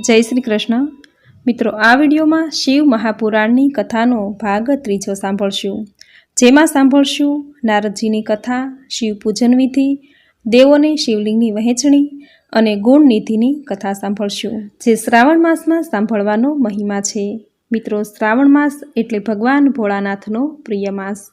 જય શ્રી કૃષ્ણ. મિત્રો, આ વિડીયોમાં શિવ મહાપુરાણની કથાનો ભાગ ત્રીજો સાંભળશું. જેમાં સાંભળશું નારદજીની કથા, શિવ પૂજન વિધિ, દેવોને શિવલિંગની વહેંચણી અને ગુણનિધિની કથા સાંભળશું, જે શ્રાવણ માસમાં સાંભળવાનો મહિમા છે. મિત્રો, શ્રાવણ માસ એટલે ભગવાન ભોળાનાથનો પ્રિય માસ.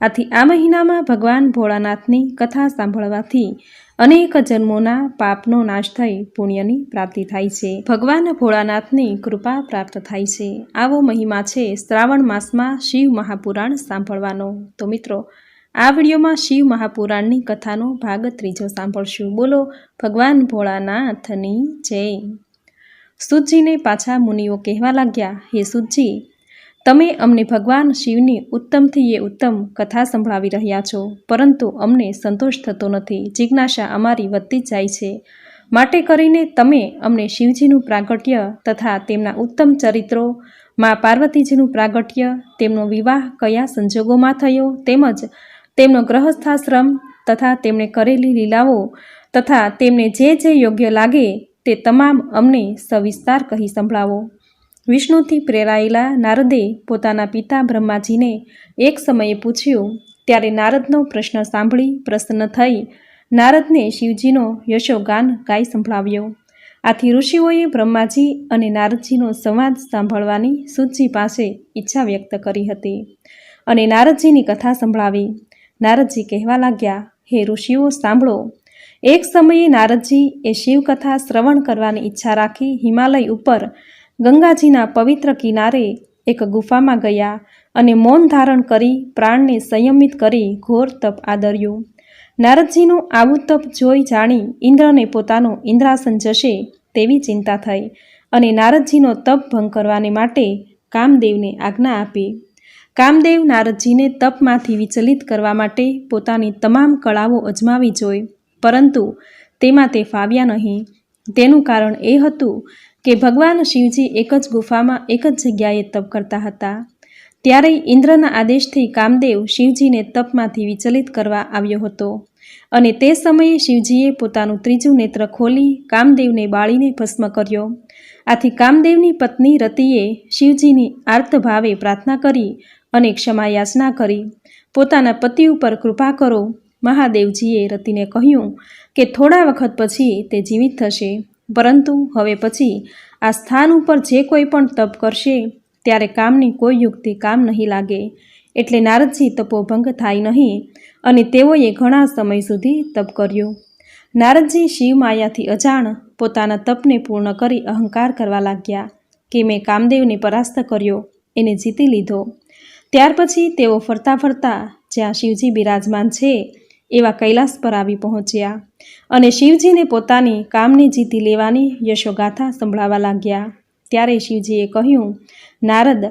આથી આ મહિનામાં ભગવાન ભોળાનાથની કથા સાંભળવાથી અનેક જન્મોના પાપનો નાશ થઈ પુણ્યની પ્રાપ્તિ થાય છે. ભગવાન ભોળાનાથની કૃપા પ્રાપ્ત થાય છે. આવો મહિમા છે શ્રાવણ માસમાં શિવ મહાપુરાણ સાંભળવાનો. તો મિત્રો, આ વિડીયોમાં શિવ મહાપુરાણની કથાનો ભાગ ત્રીજો સાંભળશું. બોલો, ભગવાન ભોળાનાથની જય. સુજીને પાછા મુનિઓ કહેવા લાગ્યા, હે સુજી તમે અમને ભગવાન શિવની ઉત્તમથી એ ઉત્તમ કથા સંભળાવી રહ્યા છો, પરંતુ અમને સંતોષ થતો નથી, જિજ્ઞાસા અમારી વધતી જાય છે. માટે કરીને તમે અમને શિવજીનું પ્રાગટ્ય તથા તેમના ઉત્તમ ચરિત્રો, મા પાર્વતીજીનું પ્રાગટ્ય, તેમનો વિવાહ કયા સંજોગોમાં થયો, તેમજ તેમનો ગ્રહસ્થાશ્રમ તથા તેમણે કરેલી લીલાઓ તથા તેમને જે જે યોગ્ય લાગે તે તમામ અમને સવિસ્તાર કહી સંભળાવો. વિષ્ણુથી પ્રેરાયેલા નારદે પોતાના પિતા બ્રહ્માજીને એક સમયે પૂછ્યું, ત્યારે નારદનો પ્રશ્ન સાંભળી પ્રસન્ન થઈ નારદને શિવજીનો યશોગાન ગાઈ સંભળાવ્યો. આથી ઋષિઓએ બ્રહ્માજી અને નારદજીનો સંવાદ સાંભળવાની સુજી પાસે ઈચ્છા વ્યક્ત કરી હતી અને નારદજીની કથા સંભળાવી. નારદજી કહેવા લાગ્યા, હે ઋષિઓ, સાંભળો. એક સમયે નારદજી એ શિવકથા શ્રવણ કરવાની ઈચ્છા રાખી હિમાલય ઉપર ગંગાજીના પવિત્ર કિનારે એક ગુફામાં ગયા અને મૌન ધારણ કરી પ્રાણને સંયમિત કરી ઘોર તપ આદર્યું. નારદજીનું આવું તપ જોઈ જાણી ઇન્દ્રને પોતાનું ઇન્દ્રાસન જશે તેવી ચિંતા થઈ અને નારદજીનો તપ ભંગ કરવાને માટે કામદેવને આજ્ઞા આપી. કામદેવ નારદજીને તપમાંથી વિચલિત કરવા માટે પોતાની તમામ કળાઓ અજમાવી જોઈ, પરંતુ તેમાં તે ફાવ્યા નહીં. તેનું કારણ એ હતું કે ભગવાન શિવજી એક જ ગુફામાં એક જ જગ્યાએ તપ કરતા હતા. ત્યારે ઇન્દ્રના આદેશથી કામદેવ શિવજીને તપમાંથી વિચલિત કરવા આવ્યો હતો અને તે સમયે શિવજીએ પોતાનું ત્રીજું નેત્ર ખોલી કામદેવને બાળીને ભસ્મ કર્યો. આથી કામદેવની પત્ની રતિએ શિવજીની આર્તભાવે પ્રાર્થના કરી અને ક્ષમા યાચના કરી. પોતાના પતિ ઉપર કૃપા કરો, મહાદેવજીએ રતિને કહ્યું કે થોડા વખત પછી તે જીવિત થશે. પરંતુ હવે પછી આ સ્થાન ઉપર જે કોઈ પણ તપ કરશે, ત્યારે કામની કોઈ યુક્તિ કામ નહીં લાગે. એટલે નારદજી તપોભંગ થાય નહીં અને તેઓએ ઘણા સમય સુધી તપ કર્યું. નારદજી શિવ માયાથી અજાણ પોતાના તપને પૂર્ણ કરી અહંકાર કરવા લાગ્યા કે મેં કામદેવને પરાસ્ત કર્યો, એને જીતી લીધો. ત્યાર પછી તેઓ ફરતા ફરતા જ્યાં શિવજી બિરાજમાન છે એવા કૈલાસ પર આવી પહોંચ્યા અને શિવજીને પોતાની કામને જીતી લેવાની યશોગાથા સંભળાવા લાગ્યા. ત્યારે શિવજીએ કહ્યું, નારદ,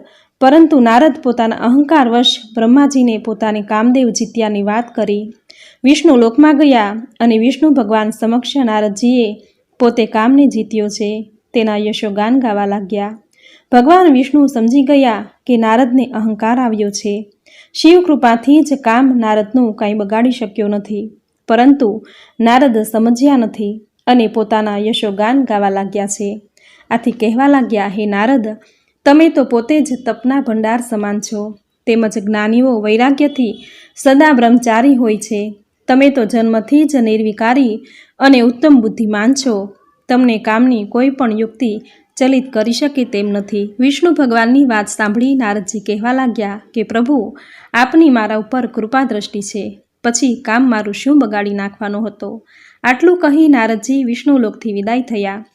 પરંતુ નારદ પોતાના અહંકારવશ બ્રહ્માજીને પોતાને કામદેવ જીત્યાની વાત કરી. વિષ્ણુ લોકમાં ગયા અને વિષ્ણુ ભગવાન સમક્ષ નારદજીએ પોતે કામને જીત્યો છે. તેના યશોગાન ગાવા લાગ્યા. ભગવાન વિષ્ણુ સમજી ગયા કે નારદને અહંકાર આવ્યો છે. શિવ કૃપાથી જ કામ નારદનું કાંઈ બગાડી શક્યો નથી. પરંતુ નારદ સમજ્યા નથી અને પોતાના યશોગાન ગાવા લાગ્યા છે. આથી કહેવા લાગ્યા, હે નારદ, તમે તો પોતે જ તપના ભંડાર સમાન છો. તેમજ જ્ઞાનીઓ વૈરાગ્યથી સદા બ્રહ્મચારી હોય છે. તમે તો જન્મથી જ નિર્વિકારી અને ઉત્તમ બુદ્ધિમાન છો. તમને કામની કોઈ પણ યુક્તિ ચલિત કરી શકે તેમ નથી. વિષ્ણુ ભગવાનની વાત સાંભળી નારદજી કહેવા લાગ્યા કે, પ્રભુ, આપની મારા ઉપર કૃપા દ્રષ્ટિ છે. પછી કામ મારું શું બગાડી નાખવાનો હતો? આટલું કહી નારદજી વિષ્ણુલોકથી વિદાય થયા.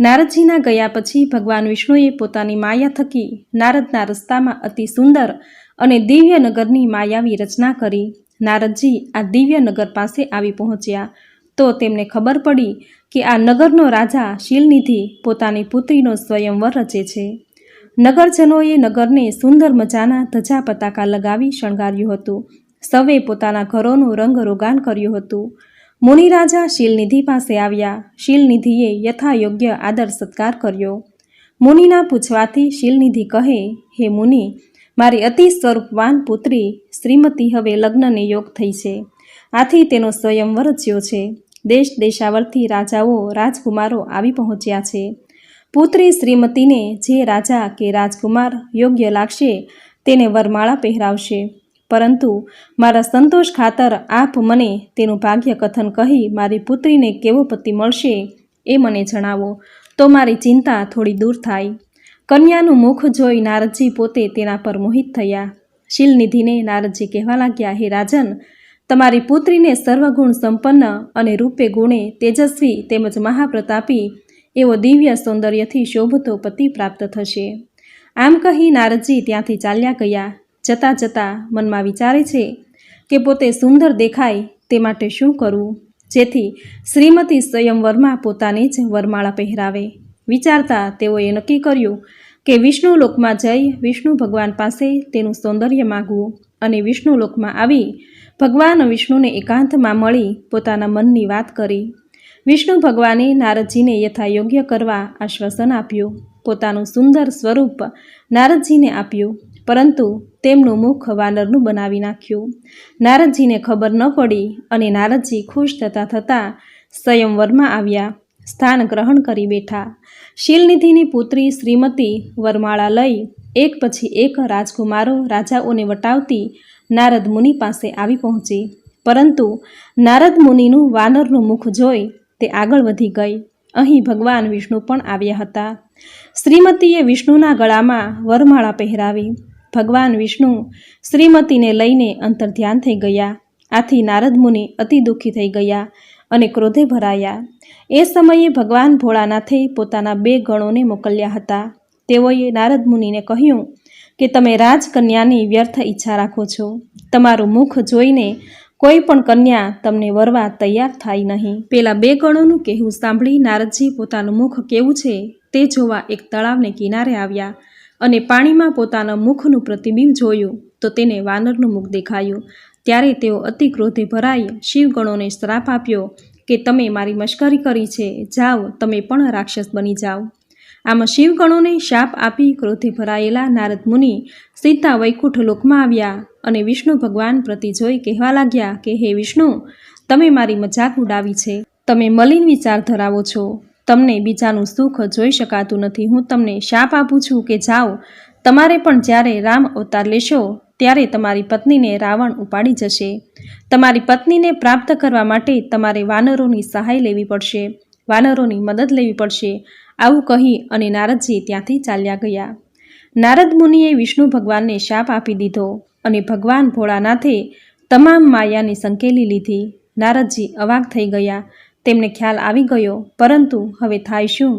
નારદજીના ગયા પછી ભગવાન વિષ્ણુએ પોતાની માયા થકી નારદના રસ્તામાં અતિ સુંદર અને દિવ્ય નગરની માયાવી રચના કરી. નારદજી આ દિવ્ય નગર પાસે આવી પહોંચ્યા. તો તેમને ખબર પડી કે આ નગરનો રાજા શીલનિધિ પોતાની પુત્રીનો સ્વયંવર રચે છે. નગરજનોએ નગરને સુંદર મજાના ધજા પતાકા લગાવી શણગાર્યું હતું. સૌએ પોતાના ઘરોનું રંગ રોગાન કર્યું હતું. મુનિરાજા શીલનિધિ પાસે આવ્યા. શીલનિધિએ યથાયોગ્ય આદર સત્કાર કર્યો. મુનિના પૂછવાથી શીલનિધિ કહે, હે મુનિ, મારી અતિ સ્વરૂપવાન પુત્રી શ્રીમતી હવે લગ્નને યોગ થઈ છે. આથી તેનો સ્વયંવર રચ્યો છે. દેશ દેશાવરથી રાજાઓ, રાજકુમારો આવી પહોંચ્યા છે. પુત્રી શ્રીમતીને જે રાજા કે રાજકુમાર યોગ્ય લાગશે, તેને વરમાળા પહેરાવશે. પરંતુ મારા સંતોષ ખાતર આપ મને તેનું ભાગ્ય કથન કહી મારી પુત્રીને કેવો પતિ મળશે એ મને જણાવો, તો મારી ચિંતા થોડી દૂર થાય. કન્યાનું મુખ જોઈ નારદજી પોતે તેના પર મોહિત થયા. શીલનિધિને નારદજી કહેવા લાગ્યા, હે રાજન તમારી પુત્રીને સર્વગુણ સંપન્ન અને રૂપે ગુણે તેજસ્વી તેમજ મહાપ્રતાપી એવો દિવ્ય સૌંદર્યથી શોભતો પતિ પ્રાપ્ત થશે. આમ કહી નારદજી ત્યાંથી ચાલ્યા ગયા. જતાં જતાં મનમાં વિચારે છે કે પોતે સુંદર દેખાય તે માટે શું કરવું જેથી શ્રીમતી સ્વયંવરમાં પોતાને જ વરમાળા પહેરાવે. વિચારતા તેઓએ નક્કી કર્યું કે વિષ્ણુ લોકમાં જઈ વિષ્ણુ ભગવાન પાસે તેનું સૌંદર્ય માગવું અને વિષ્ણુ લોકમાં આવી ભગવાન વિષ્ણુને એકાંતમાં મળી પોતાના મનની વાત કરી. વિષ્ણુ ભગવાને નારદજીને યથાયોગ્ય કરવા આશ્વાસન આપ્યું. પોતાનું સુંદર સ્વરૂપ નારદજીને આપ્યું, પરંતુ તેમનું મુખ વાનરનું બનાવી નાખ્યું. નારદજીને ખબર ન પડી અને નારદજી ખુશ થતાં થતાં સ્વયંવરમાં આવ્યા, સ્થાન ગ્રહણ કરી બેઠા. શીલનિધિની પુત્રી શ્રીમતી વરમાળા લઈ એક પછી એક રાજકુમારો રાજાઓને વટાવતી નારદ મુનિ પાસે આવી પહોંચી. પરંતુ નારદ મુનિનું વાનરનું મુખ જોઈ તે આગળ વધી ગઈ. અહીં ભગવાન વિષ્ણુ પણ આવ્યા હતા. શ્રીમતીએ વિષ્ણુના ગળામાં વરમાળા પહેરાવી. ભગવાન વિષ્ણુ શ્રીમતીને લઈને અંતર્ધ્યાન થઈ ગયા. આથી નારદ મુનિ અતિ દુઃખી થઈ ગયા અને ક્રોધે ભરાયા. એ સમયે ભગવાન ભોળાનાથે પોતાના બે ગણોને મોકલ્યા હતા. તેઓએ નારદ મુનિને કહ્યું કે તમે રાજકન્યાની વ્યર્થ ઈચ્છા રાખો છો. તમારું મુખ જોઈને કોઈ પણ કન્યા તમને વરવા તૈયાર થાય નહીં. પેલા બે ગણોનું કહેવું સાંભળી નારદજી પોતાનું મુખ કેવું છે તે જોવા એક તળાવને કિનારે આવ્યા અને પાણીમાં પોતાના મુખનું પ્રતિબિંબ જોયું તો તેને વાનરનું મુખ દેખાયું. ત્યારે તેઓ અતિ ક્રોધે ભરાઈ શિવગણોને શ્રાપ આપ્યો કે તમે મારી મશ્કરી કરી છે, જાઓ, તમે પણ રાક્ષસ બની જાઓ. આમાં શિવગણોને શાપ આપી ક્રોધે ભરાયેલા નારદ મુનિ સીતા વૈકુંઠ લોકમાં આવ્યા અને વિષ્ણુ ભગવાન પ્રતિ જોઈ કહેવા લાગ્યા કે, હે વિષ્ણુ, તમે મારી મજાક ઉડાવી છે. તમે મલિન વિચાર ધરાવો છો. તમને બીજાનું સુખ જોઈ શકાતું નથી. હું તમને શાપ આપું છું કે જાઓ. તમારે પણ જ્યારે રામ અવતાર લેશો, ત્યારે તમારી પત્નીને રાવણ ઉપાડી જશે. તમારી પત્નીને પ્રાપ્ત કરવા માટે તમારે વાનરોની સહાય લેવી પડશે. વાનરોની મદદ લેવી પડશે. આવું કહી અને નારદજી ત્યાંથી ચાલ્યા ગયા. નારદ મુનિએ વિષ્ણુ ભગવાનને શાપ આપી દીધો અને ભગવાન ભોળાનાથે તમામ માયાની સંકેલી લીધી. નારદજી અવાક થઈ ગયા. તેમને ખ્યાલ આવી ગયો, પરંતુ હવે થાય શું?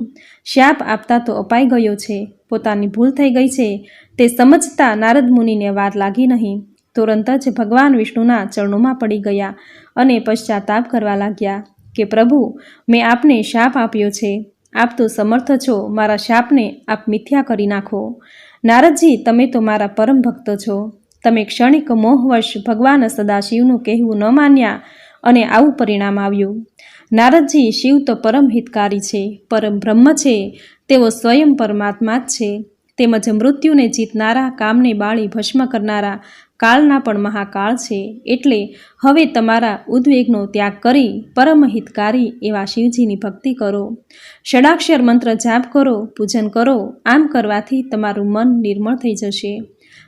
શાપ આપતા તો અપાઈ ગયો છે. પોતાની ભૂલ થઈ ગઈ છે. તે સમજતા નારદ મુનિને વાર લાગી નહીં. તુરંત જ ભગવાન વિષ્ણુના ચરણોમાં પડી ગયા અને પશ્ચાતાપ કરવા લાગ્યા કે પ્રભુ, મેં આપને શાપ આપ્યો છે. આપ તો સમર્થ છો, મારા શાપને આપ મિથ્યા કરી નાખો. નારદજી, તમે તો મારા પરમ ભક્ત છો. તમે ક્ષણિક મોહવશ ભગવાન સદાશિવનું કહેવું ન માન્યા અને આવું પરિણામ આવ્યું. નારદજી, શિવ તો પરમ હિતકારી છે, પરમ બ્રહ્મ છે, તેઓ સ્વયં પરમાત્મા જ છે. તેમજ મૃત્યુને જીતનારા, કામને બાળી ભસ્મ કરનારા કાળના પણ મહાકાળ છે એટલે હવે તમારા ઉદ્વેગનો ત્યાગ કરી પરમહિતકારી એવા શિવજીની ભક્તિ કરો. ષડાક્ષર મંત્ર જાપ કરો, પૂજન કરો, આમ કરવાથી તમારું મન નિર્મળ થઈ જશે.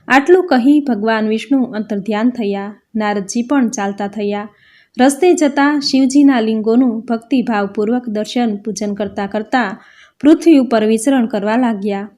આટલું કહી ભગવાન વિષ્ણુ અંતર્ધ્યાન થયા, નારદજી પણ ચાલતા થયા. રસ્તે જતાં શિવજીના લિંગોનું ભક્તિભાવપૂર્વક દર્શન, પૂજન કરતાં કરતાં પૃથ્વી ઉપર વિચરણ કરવા લાગ્યા.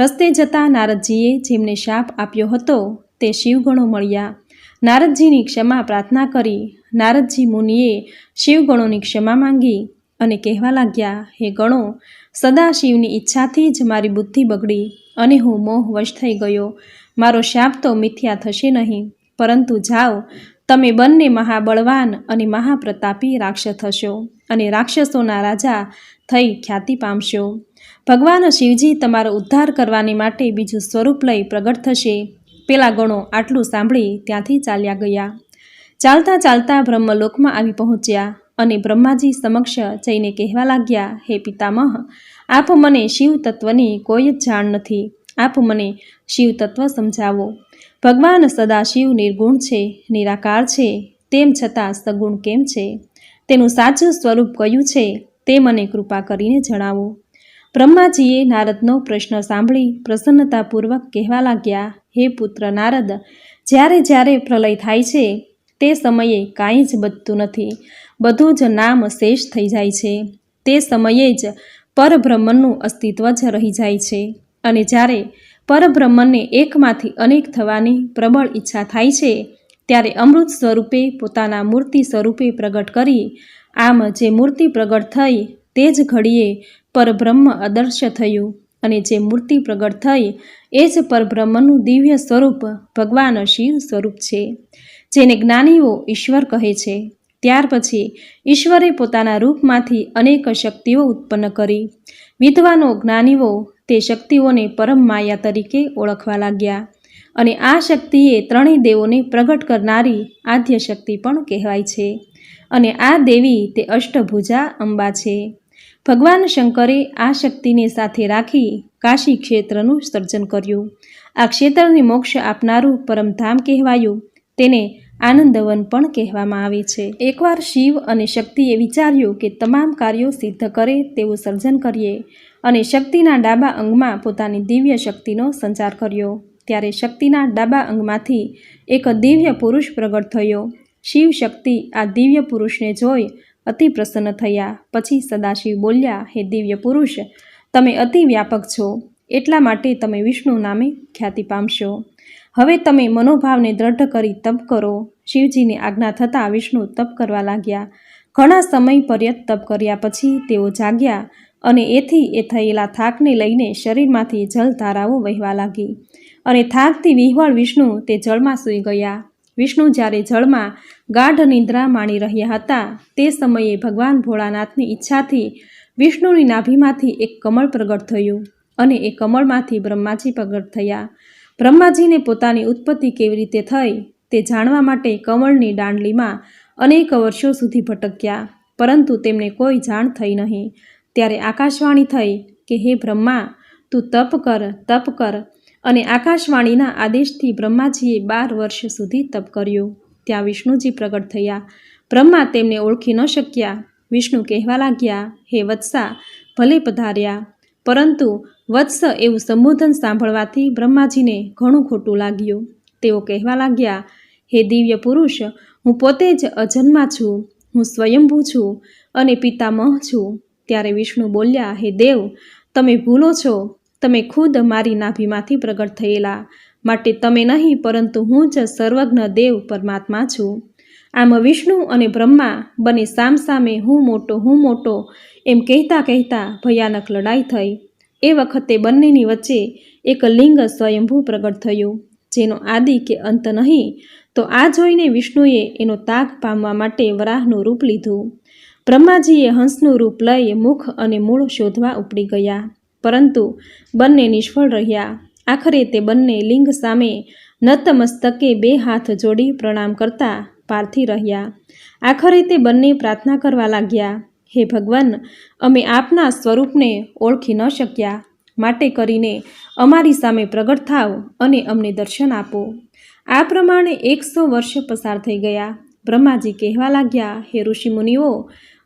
રસ્તે જતાં નારદજીએ જેમને શાપ આપ્યો હતો તે શિવગણો મળ્યા. નારદજીની ક્ષમા પ્રાર્થના કરી. નારદજી મુનિએ શિવગણોની ક્ષમા માંગી અને કહેવા લાગ્યા, હે ગણો, સદા શિવની ઈચ્છાથી જ મારી બુદ્ધિ બગડી અને હું મોહવશ થઈ ગયો. મારો શાપ તો મિથ્યા થશે નહીં, પરંતુ જાઓ, તમે બંને મહાબળવાન અને મહાપ્રતાપી રાક્ષસ થશો અને રાક્ષસોના રાજા થઈ ખ્યાતિ પામશો. ભગવાન શિવજી તમારો ઉદ્ધાર કરવાની માટે બીજું સ્વરૂપ લઈ પ્રગટ થશે. પેલા ગણો આટલું સાંભળી ત્યાંથી ચાલ્યા ગયા. ચાલતા ચાલતા બ્રહ્મલોકમાં આવી પહોંચ્યા અને બ્રહ્માજી સમક્ષ જઈને કહેવા લાગ્યા, હે પિતામહ, આપ મને શિવ તત્વની કોઈ જ જાણ નથી. આપ મને શિવ તત્વ સમજાવો. ભગવાન સદાશિવ નિર્ગુણ છે, નિરાકાર છે, તેમ છતાં સગુણ કેમ છે? તેનું સાચું સ્વરૂપ કયું છે, તે મને કૃપા કરીને જણાવો. બ્રહ્માજીએ નારદનો પ્રશ્ન સાંભળી પ્રસન્નતાપૂર્વક કહેવા લાગ્યા, હે પુત્ર નારદ, જ્યારે જ્યારે પ્રલય થાય છે, તે સમયે કાંઈ જ બધતું નથી. બધું જ નામ શેષ થઈ જાય છે. તે સમયે જ પરબ્રહ્મનું અસ્તિત્વ જ રહી જાય છે. અને જ્યારે પરબ્રહ્મને એકમાંથી અનેક થવાની પ્રબળ ઈચ્છા થાય છે, ત્યારે અમૃત સ્વરૂપે પોતાના મૂર્તિ સ્વરૂપે પ્રગટ કરી, આમ જે મૂર્તિ પ્રગટ થઈ, તે જ ઘડીએ પરબ્રહ્મ અદર્શ્ય થયું અને જે મૂર્તિ પ્રગટ થઈ, એ જ પરબ્રહ્મનું દિવ્ય સ્વરૂપ ભગવાન શિવ સ્વરૂપ છે. જેને જ્ઞાનીઓ ઈશ્વર કહે છે. ત્યાર પછી ઈશ્વરે પોતાના રૂપમાંથી અનેક શક્તિઓ ઉત્પન્ન કરી. વિદ્વાનો જ્ઞાનીઓ તે શક્તિઓને પરમ માયા તરીકે ઓળખવા લાગ્યા અને આ શક્તિએ ત્રણેય દેવોને પ્રગટ કરનારી આદ્ય શક્તિ પણ કહેવાય છે. અને આ દેવી તે અષ્ટભુજા અંબા છે. ભગવાન શંકરે આ શક્તિને સાથે રાખી કાશી ક્ષેત્રનું સર્જન કર્યું. આ ક્ષેત્રને મોક્ષ આપનારું પરમધામ કહેવાયું. તેને આનંદવન પણ કહેવામાં આવે છે. એકવાર શિવ અને શક્તિએ વિચાર્યું કે તમામ કાર્યો સિદ્ધ કરે તેવું સર્જન કરીએ અને શક્તિના ડાબા અંગમાં પોતાની દિવ્ય શક્તિનો સંચાર કર્યો. ત્યારે શક્તિના ડાબા અંગમાંથી એક દિવ્ય પુરુષ પ્રગટ થયો. શિવ શક્તિ આ દિવ્ય પુરુષને જોઈ અતિ પ્રસન્ન થયા. પછી સદાશિવ બોલ્યા, હે દિવ્ય પુરુષ, તમે અતિ વ્યાપક છો. એટલા માટે તમે વિષ્ણુ નામે ખ્યાતિ પામશો. હવે તમે મનોભાવને દ્રઢ કરી તપ કરો. શિવજીની આજ્ઞા થતાં વિષ્ણુ તપ કરવા લાગ્યા. ઘણા સમય પર્યત તપ કર્યા પછી તેઓ જાગ્યા અને એથી એ થયેલા થાકને લઈને શરીરમાંથી જલધારાઓ વહેવા લાગી. અને થાકથી વિહવળ વિષ્ણુ તે જળમાં સૂઈ ગયા. વિષ્ણુ જ્યારે જળમાં ગાઢ નિદ્રા માણી રહ્યા હતા, તે સમયે ભગવાન ભોળાનાથની ઈચ્છાથી વિષ્ણુની નાભીમાંથી એક કમળ પ્રગટ થયું અને એ કમળમાંથી બ્રહ્માજી પ્રગટ થયા. બ્રહ્માજીને પોતાની ઉત્પત્તિ કેવી રીતે થઈ તે જાણવા માટે કમળની દાંડલીમાં અનેક વર્ષો સુધી ભટક્યા, પરંતુ તેમને કોઈ જાણ થઈ નહીં. ત્યારે આકાશવાણી થઈ કે, હે બ્રહ્મા, તું તપ કર તપ કર અને આકાશવાણીના આદેશથી બ્રહ્માજીએ બાર વર્ષ સુધી તપ કર્યો. ત્યાં વિષ્ણુજી પ્રગટ થયા. બ્રહ્મા તેમને ઓળખી ન શક્યા. વિષ્ણુ કહેવા લાગ્યા, હે વત્સા, ભલે પધાર્યા. પરંતુ વત્સ એવું સંબોધન સાંભળવાથી બ્રહ્માજીને ઘણું ખોટું લાગ્યું. તેઓ કહેવા લાગ્યા, હે દિવ્ય પુરુષ, હું પોતે જ અજન્મા છું. હું સ્વયંભૂ છું અને પિતામહ છું. ત્યારે વિષ્ણુ બોલ્યા, હે દેવ, તમે ભૂલો છો. તમે ખુદ મારી નાભીમાંથી પ્રગટ થયેલા. માટે તમે નહીં, પરંતુ હું જ સર્વજ્ઞ દેવ પરમાત્મા છું. આમ વિષ્ણુ અને બ્રહ્મા બંને સામસામે હું મોટો હું મોટો, એમ કહેતા કહેતા ભયાનક લડાઈ થઈ. એ વખતે બંનેની વચ્ચે એક લિંગ સ્વયંભૂ પ્રગટ થયું, જેનો આદિ કે અંત નહીં. તો આ જોઈને વિષ્ણુએ એનો તાગ પામવા માટે વરાહનું રૂપ લીધું. બ્રહ્માજીએ હંસનું રૂપ લઈ મુખ અને મૂળ શોધવા ઉપડી ગયા. પરંતુ બંને નિષ્ફળ રહ્યા. આખરે તે બંને લિંગ સામે નતમસ્તકે બે હાથ જોડી પ્રણામ કરતા પારથી રહ્યા. આખરે તે બંને પ્રાર્થના કરવા લાગ્યા, હે ભગવાન, અમે આપના સ્વરૂપને ઓળખી ન શક્યા. માટે કરીને અમારી સામે પ્રગટ થાવ અને અમને દર્શન આપો. આ પ્રમાણે એકસો વર્ષ પસાર થઈ ગયા. બ્રહ્માજી કહેવા લાગ્યા, હે ઋષિમુનિઓ,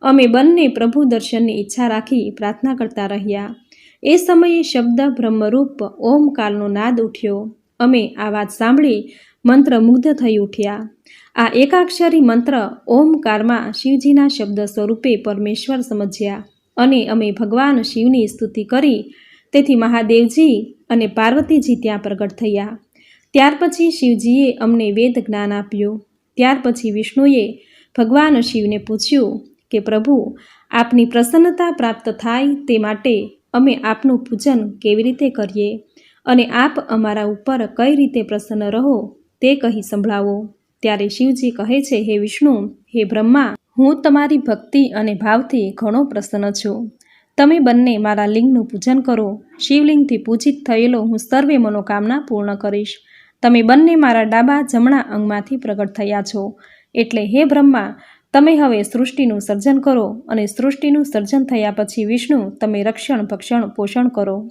અમે બંને પ્રભુ દર્શનની ઈચ્છા રાખી પ્રાર્થના કરતા રહ્યા. એ સમયે શબ્દ બ્રહ્મરૂપ ઓમકારનો નાદ ઉઠ્યો. અમે આ વાત સાંભળી મંત્ર મુગ્ધ થઈ ઉઠ્યા. આ એકાક્ષરી મંત્ર ઓમકારમાં શિવજીના શબ્દ સ્વરૂપે પરમેશ્વર સમજ્યા અને અમે ભગવાન શિવની સ્તુતિ કરી તેથી મહાદેવજી અને પાર્વતીજી ત્યાં પ્રગટ થયા. ત્યાર પછી શિવજીએ અમને વેદ જ્ઞાન આપ્યું. ત્યાર પછી વિષ્ણુએ ભગવાન શિવને પૂછ્યું કે પ્રભુ, આપની પ્રસન્નતા પ્રાપ્ત થાય તે માટે અમે આપનું પૂજન કેવી રીતે કરીએ અને આપ અમારા ઉપર કઈ રીતે પ્રસન્ન રહો તે કહી સંભળાવો. ત્યારે શિવજી કહે છે, હે વિષ્ણુ, હે બ્રહ્મા, હું તમારી ભક્તિ અને ભાવથી ઘણો પ્રસન્ન છું. તમે બંને મારા લિંગનું પૂજન કરો. શિવલિંગથી પૂજિત થયેલો હું સર્વે મનોકામના પૂર્ણ કરીશ. તમે બંને મારા ડાબા જમણા અંગમાંથી પ્રગટ થયા છો. એટલે, હે બ્રહ્મા તમે હવે સૃષ્ટિનું સર્જન કરો અને સૃષ્ટિનું સર્જન થયા પછી વિષ્ણુ તમે રક્ષણ, ભક્ષણ, પોષણ કરો.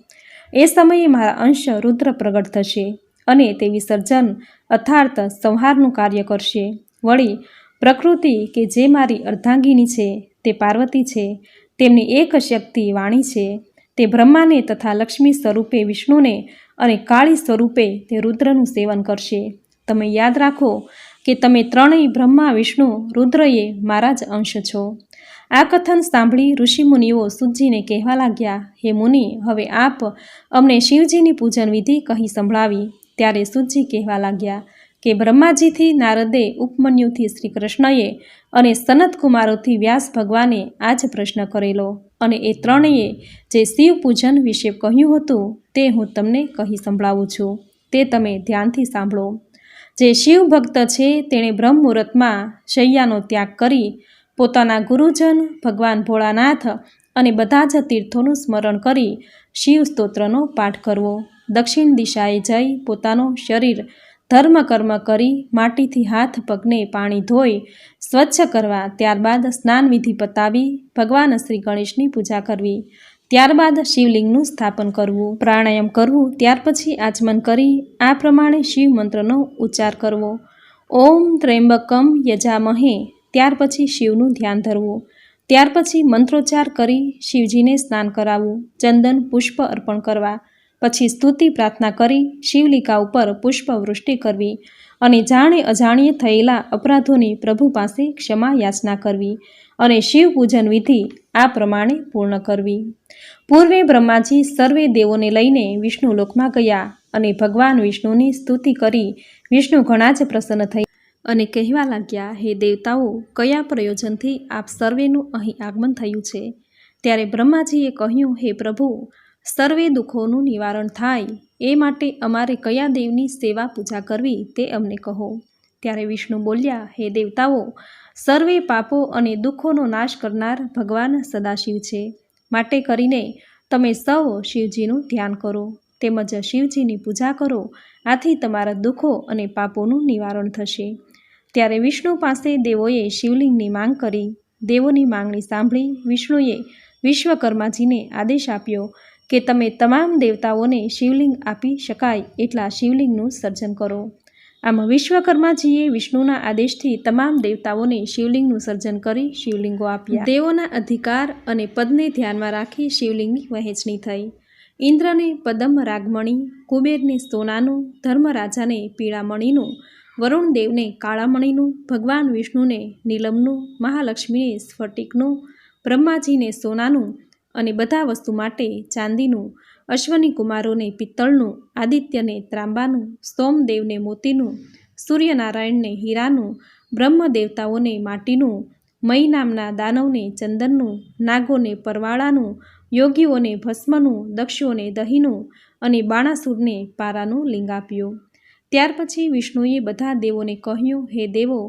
એ સમયે મારા અંશ રુદ્ર પ્રગટ થશે અને તે વિસર્જન અર્થાર્થ સંહારનું કાર્ય કરશે. વળી, પ્રકૃતિ કે જે મારી અર્ધાંગીની છે, તે પાર્વતી છે, તેમની એક શક્તિ વાણી છે, તે બ્રહ્માને તથા લક્ષ્મી સ્વરૂપે વિષ્ણુને અને કાળી સ્વરૂપે તે રુદ્રનું સેવન કરશે. તમે યાદ રાખો કે તમે ત્રણેય બ્રહ્મા, વિષ્ણુ, રુદ્રએ મારા જ અંશ છો. આ કથન સાંભળી ઋષિમુનિઓ સુજીને કહેવા લાગ્યા, હે મુનિ, હવે આપ અમને શિવજીની પૂજન વિધિ કહી સંભળાવી. ત્યારે સુજી કહેવા લાગ્યા, કે બ્રહ્માજીથી નારદે ઉપમન્યુથી શ્રી કૃષ્ણએ અને સનતકુમારોથી વ્યાસ ભગવાને આ જ પ્રશ્ન કરેલો અને એ ત્રણેય જે શિવ પૂજન વિશે કહ્યું હતું, તે હું તમને કહી સંભળાવું છું. તે તમે ધ્યાનથી સાંભળો. જે શિવ ભક્ત છે, તેણે બ્રહ્મ મુહૂર્તમાં શૈયાનો ત્યાગ કરી પોતાના ગુરુજન ભગવાન ભોળાનાથ અને બધા જ તીર્થોનું સ્મરણ કરી શિવ સ્તોત્રનો પાઠ કરવો. દક્ષિણ દિશાએ જઈ પોતાનું શરીર ધર્મ કર્મ કરી માટીથી હાથ પગને પાણી ધોઈ સ્વચ્છ કરવા ત્યારબાદ સ્નાન વિધિ પતાવી ભગવાન શ્રી ગણેશની પૂજા કરવી. ત્યારબાદ શિવલિંગનું સ્થાપન કરવું, પ્રાણાયામ કરવું, ત્યાર પછી આચમન કરી આ પ્રમાણે શિવ મંત્રનો ઉચ્ચાર કરવો. ઓમ ત્રેમ્બકમ યજામહે. ત્યાર પછી શિવનું ધ્યાન ધરવું. ત્યાર પછી મંત્રોચ્ચાર કરી શિવજીને સ્નાન કરાવવું, ચંદન, પુષ્પ અર્પણ કરવા. પછી સ્તુતિ પ્રાર્થના કરી શિવલિકા ઉપર પુષ્પવૃષ્ટિ કરવી અને જાણે અજાણ્યે થયેલા અપરાધોની પ્રભુ પાસે ક્ષમા યાચના કરવી. અને શિવ પૂજન વિધિ આ પ્રમાણે પૂર્ણ કરવી. પૂર્વે બ્રહ્માજી સર્વે દેવોને લઈને વિષ્ણુ લોકમાં ગયા અને ભગવાન વિષ્ણુની સ્તુતિ કરી વિષ્ણુ ઘણા જ પ્રસન્ન થઈ અને કહેવા લાગ્યા, હે દેવતાઓ, કયા પ્રયોજનથી આપ સર્વેનું અહીં આગમન થયું છે? ત્યારે બ્રહ્માજીએ કહ્યું, હે પ્રભુ, સર્વે દુઃખોનું નિવારણ થાય. એ માટે અમારે કયા દેવની સેવા પૂજા કરવી તે અમને કહો. ત્યારે વિષ્ણુ બોલ્યા, હે દેવતાઓ સર્વે પાપો અને દુઃખોનો નાશ કરનાર ભગવાન સદાશિવ છે. માટે કરીને તમે સૌ શિવજીનું ધ્યાન કરો. તેમજ શિવજીની પૂજા કરો. આથી તમારા દુઃખો અને પાપોનું નિવારણ થશે. ત્યારે વિષ્ણુ પાસે દેવોએ શિવલિંગની માંગ કરી. દેવોની માંગણી સાંભળી વિષ્ણુએ વિશ્વકર્માજીને આદેશ આપ્યો કે તમે તમામ દેવતાઓને શિવલિંગ આપી શકાય એટલા શિવલિંગનું સર્જન કરો. આમ વિશ્વકર્માજીએ વિષ્ણુના આદેશથી તમામ દેવતાઓને શિવલિંગનું સર્જન કરી શિવલિંગો આપ્યા. દેવોના અધિકાર અને પદને ધ્યાનમાં રાખી શિવલિંગની વહેંચણી થઈ. ઇન્દ્રને પદમ રાગમણી, કુબેરને સોનાનું, ધર્મરાજાને પીળામણીનું વરુણ દેવને કાળામણીનું, ભગવાન વિષ્ણુને નીલમનું, મહાલક્ષ્મીને સ્ફટિકનું, બ્રહ્માજીને સોનાનું અને બધા વસ્તુ માટે ચાંદીનું અશ્વની કુમારોને પિત્તળનું, આદિત્યને ત્રાંબાનું, સોમદેવને મોતીનું, સૂર્યનારાયણને હીરાનું બ્રહ્મ દેવતાઓને માટીનું, મય નામના દાનવને ચંદનનું, નાગોને પરવાળાનું, યોગીઓને ભસ્મનું, દક્ષોને દહીંનું અને બાણાસુરને પારાનું લિંગ આપ્યું. ત્યાર પછી વિષ્ણુએ બધા દેવોને કહ્યું, હે દેવો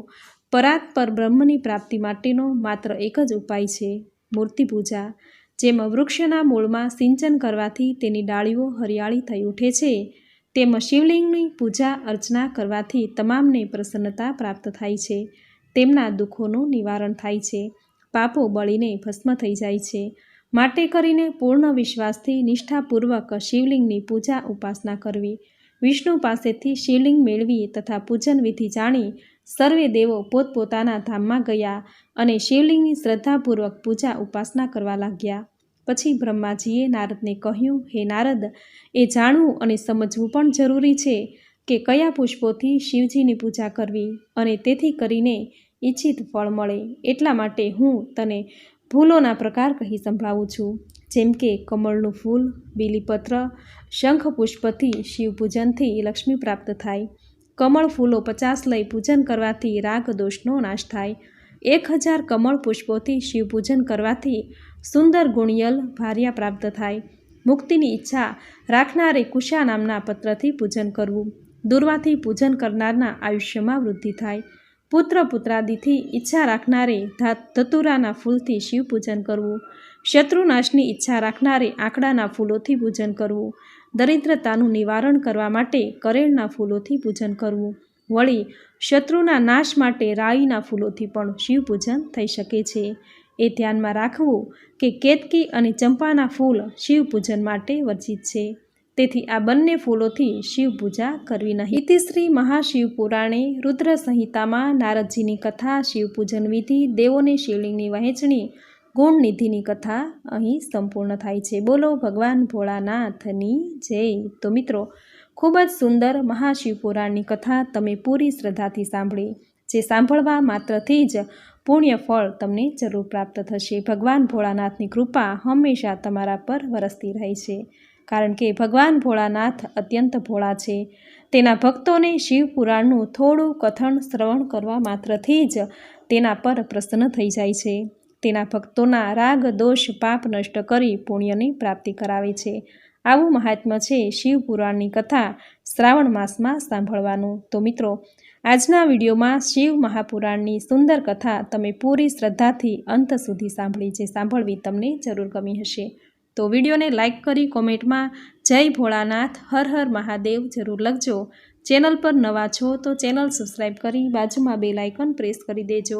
પરાત પર બ્રહ્મની પ્રાપ્તિ માટેનો માત્ર એક જ ઉપાય છે મૂર્તિ પૂજા જેમ વૃક્ષના મૂળમાં સિંચન કરવાથી તેની ડાળીઓ હરિયાળી થઈ ઉઠે છે, તેમ શિવલિંગની પૂજા અર્ચના કરવાથી તમામને પ્રસન્નતા પ્રાપ્ત થાય છે, તેમના દુઃખોનું નિવારણ થાય છે, પાપો બળીને ભસ્મ થઈ જાય છે. માટે કરીને પૂર્ણ વિશ્વાસથી નિષ્ઠાપૂર્વક શિવલિંગની પૂજા ઉપાસના કરવી. વિષ્ણુ પાસેથી શિવલિંગ મેળવી તથા પૂજન વિધિ જાણી સર્વે દેવો પોતપોતાના ધામમાં ગયા અને શિવલિંગની શ્રદ્ધાપૂર્વક પૂજા ઉપાસના કરવા લાગ્યા. પછી બ્રહ્માજીએ નારદને કહ્યું, હે નારદ, એ જાણવું અને સમજવું પણ જરૂરી છે કે કયા પુષ્પોથી શિવજીની પૂજા કરવી અને તેથી કરીને ઈચ્છિત ફળ મળે. એટલા માટે હું તને ફૂલોના પ્રકાર કહી સંભળાવું છું. જેમ કે કમળનું ફૂલ, બીલીપત્ર શંખ પુષ્પથી શિવ પૂજનથી લક્ષ્મી પ્રાપ્ત થાય. કમળ ફૂલો પચાસ લઈ પૂજન કરવાથી રાગ દોષનો નાશ થાય. એક હજાર કમળ પુષ્પોથી શિવ પૂજન કરવાથી સુંદર ગુણિયલ ભાર્યા પ્રાપ્ત થાય. મુક્તિની ઈચ્છા રાખનારે કુશા નામના પત્રથી પૂજન કરવું. દુર્વાથી પૂજન કરનારના આયુષ્યમાં વૃદ્ધિ થાય. પુત્ર પુત્રાદિથી ઈચ્છા રાખનારે ધતુરાના ફૂલથી શિવ પૂજન કરવું. શત્રુનાશની ઈચ્છા રાખનારે આંકડાના ફૂલોથી પૂજન કરવું. દરિદ્રતાનું નિવારણ કરવા માટે કરેળના ફૂલોથી પૂજન કરવું. વળી, શત્રુના નાશ માટે રાઈના ફૂલોથી પણ શિવ પૂજન થઈ શકે છે. એ ધ્યાનમાં રાખવું કે કેતકી અને ચંપાના ફૂલ શિવ પૂજન માટે વર્જિત છે. તેથી આ બંને ફૂલોથી શિવ પૂજા કરવી નહીં. ઇતિશ્રી મહાશિવ પુરાણે રુદ્ર સંહિતામાં નારદજીની કથા શિવ પૂજન વિધિ, દેવોને શિવલિંગની વહેંચણી ગુણનિધિની કથા અહીં સંપૂર્ણ થાય છે. બોલો, ભગવાન ભોળાનાથની જય. તો મિત્રો, ખૂબ જ સુંદર મહાશિવપુરાણની કથા તમે પૂરી શ્રદ્ધાથી સાંભળી. જે સાંભળવા માત્રથી જ પુણ્ય ફળ તમને જરૂર પ્રાપ્ત થશે. ભગવાન ભોળાનાથની કૃપા હંમેશા તમારા પર વરસતી રહે છે. કારણ કે ભગવાન ભોળાનાથ અત્યંત ભોળા છે. તેના ભક્તોને શિવપુરાણનું થોડું કથન શ્રવણ કરવા માત્રથી જ તેના પર પ્રસન્ન થઈ જાય છે. તેના ભક્તોના રાગ, દોષ, પાપ નષ્ટ કરી પુણ્યની પ્રાપ્તિ કરાવે છે. આવું મહાત્મ્ય છે શિવપુરાણની કથા શ્રાવણ માસમાં સાંભળવાનું. તો મિત્રો, આજના વિડીયોમાં શિવ મહાપુરાણની સુંદર કથા તમે પૂરી શ્રદ્ધાથી અંત સુધી સાંભળી છે સાંભળવી તમને જરૂર ગમી હશે. તો વિડીયોને લાઇક કરી કોમેન્ટમાં જય ભોળાનાથ, હર હર મહાદેવ જરૂર લખજો. ચેનલ પર નવા છો તો ચેનલ સબસ્ક્રાઈબ કરી બાજુમાં બે લાઇકન પ્રેસ કરી દેજો.